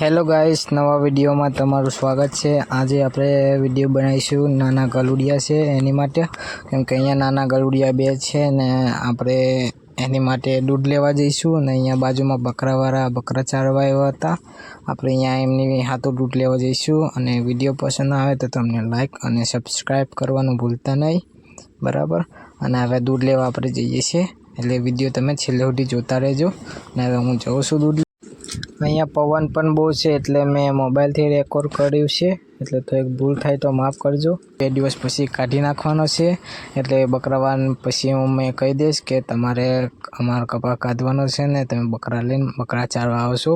Hello guys નવા વિડીયોમાં તમારું સ્વાગત છે. આજે આપણે વીડિયો બનાવીશું નાના ગલુડિયા છે એની માટે. કેમ કે અહીંયા નાના ગલુડિયા બે છે ને આપણે એની માટે દૂધ લેવા જઈશું અને અહીંયા બાજુમાં બકરાવાળા બકરા ચારવા એવા હતા. આપણે અહીંયા એમની હાથો દૂધ લેવા જઈશું અને વીડિયો પસંદ આવે તો તમને લાઈક અને સબસ્ક્રાઈબ કરવાનું ભૂલતા નહીં. બરાબર? અને હવે દૂધ લેવા આપણે જઈએ છીએ. એટલે વીડિયો તમે છેલ્લે સુધી જોતા રહેજો. અને હવે હું જઉં છું દૂધ અહીંયા પવન પણ બહુ છે એટલે મેં મોબાઈલથી રેકોર્ડ કર્યું છે. એટલે તો એક ભૂલ થાય તો માફ કરજો. બે દિવસ પછી કાઢી નાખવાનો છે. એટલે બકરાવાન પછી હું મેં કહી દઈશ કે તમારે અમારો કપા કાઢવાનો છે ને તમે બકરા લઈને બકરા ચારવા આવશો.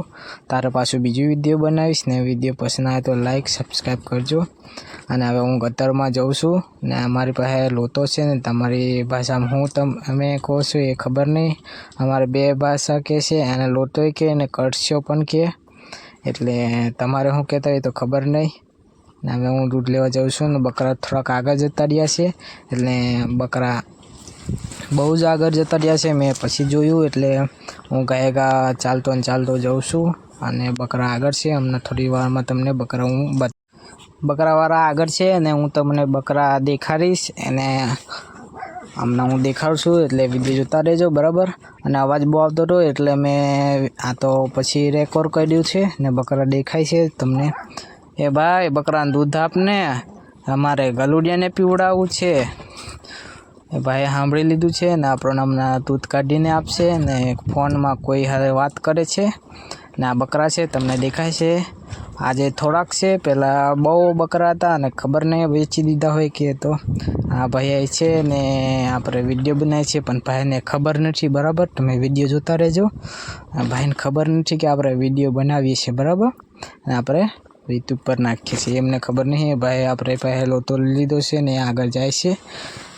તારે પાછું બીજું વીડિયો બનાવીશ ને વીડિયો પસંદ આવે તો લાઈક સબસ્ક્રાઈબ કરજો. અને હવે હું ગતરમાં જઉં છું ને અમારી પાસે લોતો છે ને તમારી ભાષામાં હું તમ, અમે કહો છો એ ખબર નહીં. અમારે બે ભાષા કહે છે અને લોતોય કહે અને કરશો પણ કહે એટલે તમારે શું કહેતા હોય તો ખબર નહીં. ને હવે હું દૂધ લેવા જાઉં છું ને બકરા થોડાક આગળ જતા રહ્યા છે, એટલે બકરા બહુ જ આગળ જતા રહ્યા છે. મેં પછી જોયું, એટલે હું ગયા ગા ચાલતો ને ચાલતો જાઉં છું અને બકરા આગળ છે. હમણાં થોડી વારમાં તમને બકરા હું બકરાવાળા આગળ છે અને હું તમને બકરા દેખાડીશ. અને હમણાં હું દેખાડું છું, એટલે વીડિયો જોતા રહેજો, બરાબર? અને અવાજ બહુ આવતો હતો, એટલે મેં આ તો પછી રેકોર્ડ કર્યું છે ને બકરા દેખાય છે તમને. એ ભાઈ, બકરાને દૂધ આપને. અમારે ગલુડિયાને પીવડાવવું છે. એ ભાઈ સાંભળી લીધું છે ને આપણો હમણાં દૂધ કાઢીને આપશે ને ફોનમાં કોઈ હારે વાત કરે છે. ને આ બકરા છે, તમને દેખાય છે. આજે થોડાક છે પહેલાં બહુ બકરા હતા અને ખબર નહીં વેચી દીધા હોય કે તો. આ ભાઈ છે ને આપણે વીડિયો બનાવીએ છીએ, પણ ભાઈને ખબર નથી, બરાબર? તમે વીડિયો જોતા રહેજો. ભાઈને ખબર નથી કે આપણે વીડિયો બનાવીએ છીએ, બરાબર? અને આપણે રીત ઉપર નાખીએ છીએ. એમને ખબર નહીં ભાઈ, આપણે પહેલો તો લીધો છે ને આગળ જાય છે.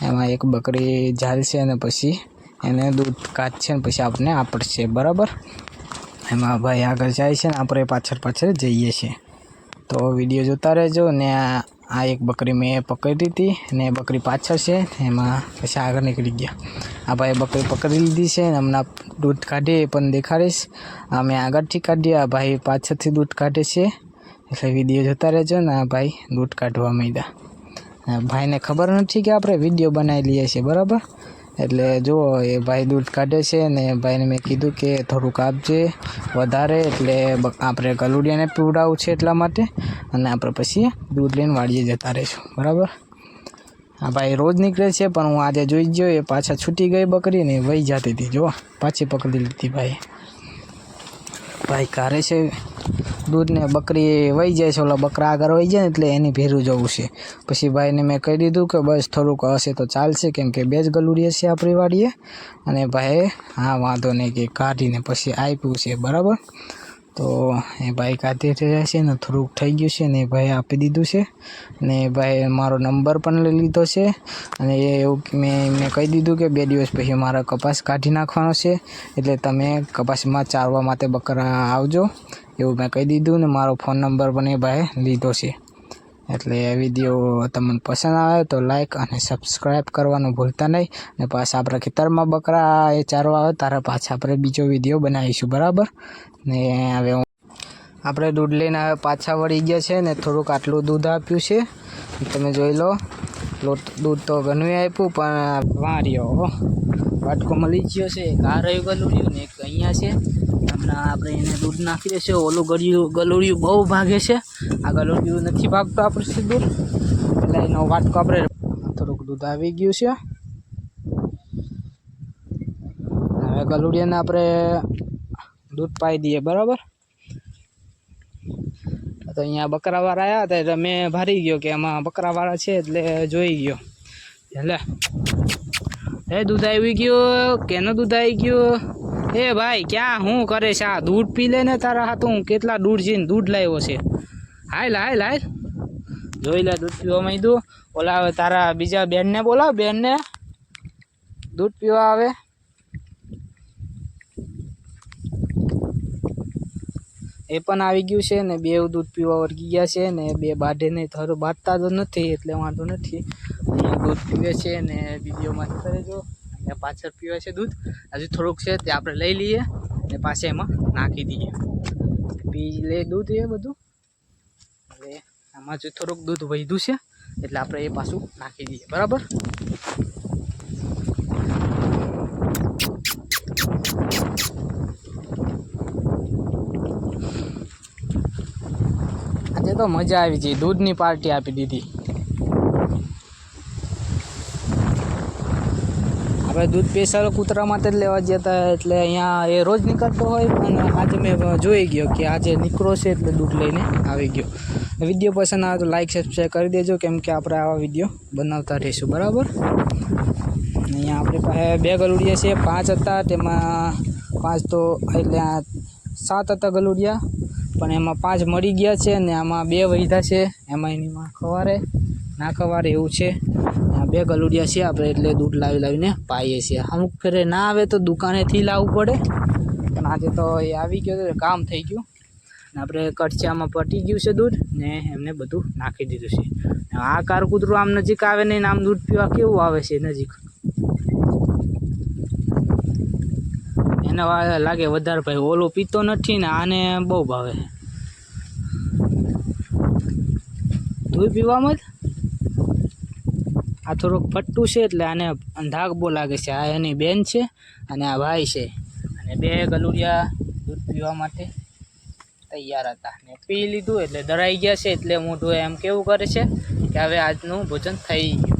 એમાં એક બકરી ઝાલશે અને પછી એને દૂધ કાઢશે ને પછી આપણને આપડશે. બરાબર? એમાં ભાઈ આગળ જાય છે ને આપણે પાછળ પાછળ જઈએ છીએ. તો વીડિયો જોતા રહેજો ને આ આ એક બકરી મેં પકડી હતી ને એ બકરી પાછળ છે. એમાં પછી આગળ નીકળી ગયા. આ ભાઈ બકરી પકડી લીધી છે ને હમણાં દૂધ કાઢીએ પણ દેખાડીશ. અમે આગળથી કાઢીએ આ ભાઈ પાછળથી દૂધ કાઢે છે. એટલે વીડિયો જોતા રહેજો ને આ ભાઈ દૂધ કાઢવા માંડ્યા. ભાઈને ખબર નથી કે આપણે વીડિયો બનાવી લઈએ છીએ, બરાબર? એટલે જુઓ, એ ભાઈ દૂધ કાઢે છે ને ભાઈને મેં કીધું કે થોડુંક આપજે વધારે, એટલે આપણે ગલુડિયાને પીવડાવું છે એટલા માટે, અને આપણે પછી દૂધ લઈને વાડીએ જતા રહીશું, બરાબર? હા ભાઈ રોજ નીકળે છે, પણ હું આજે જોઈ ગયો, એ પાછા છૂટી ગઈ બકરી ને વહી જતી હતી જો પાછી પકડી લીધી ભાઈ ભાઈ કારે છે દૂધ ને બકરી વહી જાય છે, ઓલા બકરા આગળ વહી જાય ને એટલે એની ભેરું જવું છે. પછી ભાઈને મેં કહી દીધું કે બસ થોડુંક હશે તો ચાલશે, કેમ કે બે જ ગલુડીએ છે આપણી વાડીએ અને ભાઈએ, હા, વાંધો નહીં કે કાઢીને પછી આપ્યું છે, બરાબર? તો એ ભાઈ કાઢી રહ્યા છે ને થોડુંક થઈ ગયું છે ને એ ભાઈ આપી દીધું છે ને એ ભાઈ મારો નંબર પણ લઈ લીધો છે અને એ એવું મેં એમને કહી દીધું કે બે દિવસ પછી મારા કપાસ કાઢી નાખવાનો છે એટલે તમે કપાસમાં ચારવા માટે બકરા આવજો એવું મેં કહી દીધું ને મારો ફોન નંબર પણ એ ભાઈ લીધો છે. એટલે એ વીડિયો તમને પસંદ આવે તો લાઈક અને સબસ્ક્રાઈબ કરવાનું ભૂલતા નહીં. ને પાછા આપણા ખેતરમાં બકરા એ ચારવા આવે, તારે પાછા આપણે બીજો વીડિયો બનાવીશું, બરાબર? ને હવે આપણે દૂધ લઈને હવે પાછા વળી ગયા છે ને થોડુંક આટલું દૂધ આપ્યું છે. તમે જોઈ લો, લોટ દૂધ તો ઘણું આપ્યું, પણ વાર્યો વાટકો મળી ગયો છે, એક આ રહ્યું ગલુડિયું ને એક અહીંયા છે. હમણાં આપણે એને દૂધ નાખી દેશે ઓલું ગળ્યું ગલોડિયું બહુ ભાગે છે. આ ગલુડિયું નથી ભાગતું આપણે સીધું એટલે એનો વાટકો આપણે થોડુંક દૂધ આવી ગયું છે. હવે ગલુડિયાને આપણે દૂધ પાઈ દઈએ, બરાબર? તો અહીંયા બકરાવાળા આવ્યા હતા, એટલે મેં ભારી ગયો કે એમાં બકરાવાળા છે એટલે જોઈ ગયો. એટલે એ દૂધ આવી ગયું, કેનું દૂધ આવી ગયું? એ ભાઈ, ક્યાં હું કરે છે આ? દૂધ પી લે ને તારા હાથું હું કેટલા દૂધ જઈને દૂધ લાવ્યો છે? હાલ હાલ હાલ. જોઈ લે દૂધ પીવા માંડ્યું. ઓલા હવે તારા બીજા બેનને બોલાવ, બેનને. દૂધ પીવા આવે. એ પણ આવી ગયું છે ને બે દૂધ પીવા વર્ગી ગયા છે ને, બે બાઢેને થરો બાંધતા તો નથી, એટલે વાંધો નથી. દૂધ પીવે છે ને, વિડીયોમાં કરે રહેજો અને પાછળ પીવે છે દૂધ. હજુ થોડુંક છે તે આપણે લઈ લઈએ ને પાછા એમાં નાખી દઈએ. પી લે દૂધ એ બધું. એટલે આમાં જો થોડુંક દૂધ વધ્યું છે, એટલે આપણે એ પાછું નાખી દઈએ. બરાબર? આજે તો મજા આવી ગઈ. દૂધની પાર્ટી આપી દીધી. આપણે દૂધ સ્પેશિયલ કૂતરા માટે જ લેવા ગયા હતા, એટલે અહીંયા એ રોજ નીકળતો હોય અને આજે મેં જોઈ ગયો કે આજે નીકળો છે એટલે દૂધ લઈને આવી ગયો. વીડિયો પસંદ આવે તો લાઈક સબસ્ક્રાઈબ કરી દેજો, કેમ કે આપણે આવા વીડિયો બનાવતા રહીશું, બરાબર? અહીંયા આપણી પાસે બે ગલુડિયા છે, પાંચ હતા, તેમાં પાંચ તો એટલે સાત હતા ગલુડિયા. પણ એમાં પાંચ મળી ગયા છે ને આમાં બે વૈધા છે. એમાં એની માં ખવારે, ના ખવારે એવું છે. બે ગલુડિયા છે આપણે, એટલે દૂધ લાવી લાવીને પાઈએ છીએ. અમુક ફેરે ના આવે તો દુકાનેથી લાવવું પડે. પણ આજે તો એ આવી ગયો તો કામ થઈ ગયું. ને આપણે કટચામાં પટી ગયું છે દૂધ ને એમને બધું નાખી દીધું છે. આ કાર કૂતરું આમ નજીક આવે ને આમ દૂધ પીવા કેવું આવે છે નજીક? એને લાગે વધારે ભાઈ. ઓલો પીતો નથી ને આને બહુ ભાવે. દૂધ પીવામાં જ? આ થોડુંક પટ્ટું છે એટલે આને ધાક બહુ લાગે છે. આ એની બેન છે અને આ ભાઈ છે. અને બે ગલુડિયા દૂધ પીવા માટે તૈયાર હતા. ને પી લીધું એટલે દરાઈ ગયા છે એટલે મોઢું એમ કેવું કરે છે કે હવે આજનું ભોજન થઈ ગયું.